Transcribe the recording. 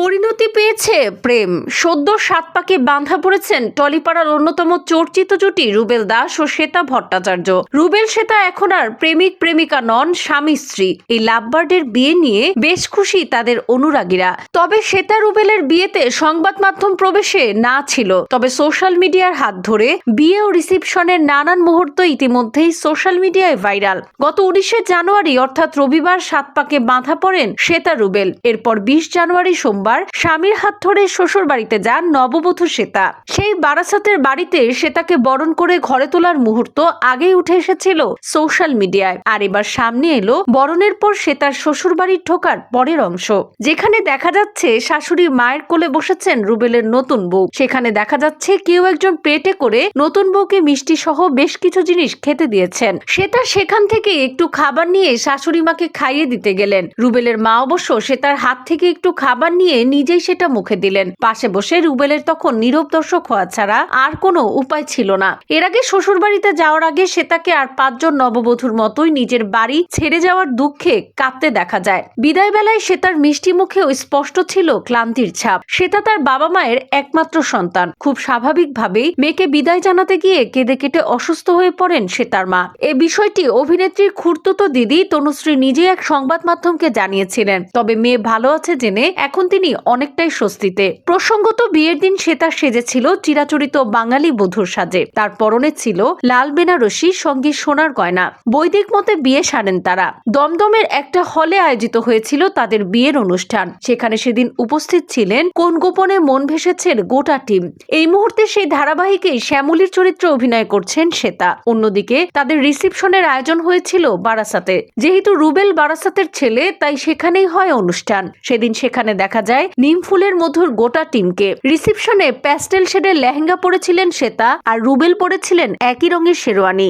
পরিণতি পেয়েছে প্রেম। সদ্য সাত পাকে বাঁধা পড়েছেন টলিপাড়ার অন্যতম চর্চিত জুটি রুবেল দাস ও শ্বেতা ভট্টাচার্য। রুবেল শ্বেতা এখন আর প্রেমিক প্রেমিকা নন, স্বামী স্ত্রী। এই লাভবার্ডের বিয়ে নিয়ে বেশ খুশি তাদের অনুরাগীরা। তবে শ্বেতা রুবেলের বিয়েতে সংবাদ মাধ্যম প্রবেশে না ছিল। তবে সোশ্যাল মিডিয়ার হাত ধরে বিয়ে ও রিসিপশনের নানান মুহূর্ত ইতিমধ্যেই সোশ্যাল মিডিয়ায় ভাইরাল। গত উনিশে জানুয়ারি, অর্থাৎ রবিবার, সাত পাকে বাঁধা পড়েন শ্বেতা রুবেল। এরপর বিশ জানুয়ারি সোমবার স্বামীর হাত ধরে শ্বশুর বাড়িতে যান নববধূ শ্বেতা। সেই বারাসাতের বাড়িতে শ্বেতাকে বরণ করে ঘরে তোলার মুহূর্ত আগেই উঠে এসেছিল সোশ্যাল মিডিয়ায়। আর এবার সামনে এলো বরণের পর শ্বেতার শ্বশুর বাড়ির ঢোকার পরের অংশ। যেখানে দেখা যাচ্ছে শাশুড়ি মায়ের কোলে বসেছেন রুবেলের নতুন বউ। সেখানে দেখা যাচ্ছে কেউ একজন পেটে করে নতুন বউকে মিষ্টি সহ বেশ কিছু জিনিস খেতে দিয়েছেন। শ্বেতা সেখান থেকে একটু খাবার নিয়ে শাশুড়ি মাকে খাইয়ে দিতে গেলেন। রুবেলের মা অবশ্য শ্বেতার হাত থেকে একটু খাবার নিয়ে নিজেই সেটা মুখে দিলেন। পাশে বসে রুবেলের তখন নীরব দর্শক হওয়া ছাড়া আর কোনো উপায় ছিল না। এর আগে শ্বশুর বাড়িতে যাওয়ার আগে শ্বেতাকে আর পাঁচজন নববধূর মতোই নিজের বাড়ি ছেড়ে যাওয়ার দুঃখে কাঁদতে দেখা যায়। বিদায় বেলায় শ্বেতার মিষ্টি মুখেও স্পষ্ট ছিল ক্লান্তির ছাপ। শ্বেতা তার বাবা মায়ের একমাত্র সন্তান। খুব স্বাভাবিকভাবেই মেয়েকে বিদায় জানাতে গিয়ে কেঁদে কেটে অসুস্থ হয়ে পড়েন শ্বেতার মা। এ বিষয়টি অভিনেত্রীর খুর্তুতো দিদি তনুশ্রী নিজে এক সংবাদ মাধ্যমকে জানিয়েছিলেন। তবে মেয়ে ভালো আছে জেনে এখন তিনি অনেকটাই স্বস্তিতে। প্রসঙ্গত বিয়ের দিন শ্বেতা সেজেছিল চিরাচরিত বাঙালি বধূর সাজে। তার পরনে ছিল লাল বেনারসি, সঙ্গে সোনার গয়না। বৈদিক মতে বিয়ে সারেন তারা। দমদমের একটা হলে আয়োজিত হয়েছিল তাদের বিয়ের অনুষ্ঠান। সেখানে সেদিন উপস্থিত ছিলেন কোন গোপনে মন ভেসেছেন গোটা টিম। এই মুহূর্তে সেই ধারাবাহিকেই শ্যামলীর চরিত্রে অভিনয় করছেন শ্বেতা। অন্যদিকে তাদের রিসিপশনের আয়োজন হয়েছিল বারাসাতে। যেহেতু রুবেল বারাসাতের ছেলে, তাই সেখানেই হয় অনুষ্ঠান। সেদিন সেখানে দেখা যায় নিম ফুলের মধুর গোটা টিমকে। রিসিপশনে প্যাস্টেল শেডের লেহেঙ্গা পরেছিলেন শ্বেতা আর রুবেল পরেছিলেন একই রঙের শেরওয়ানি।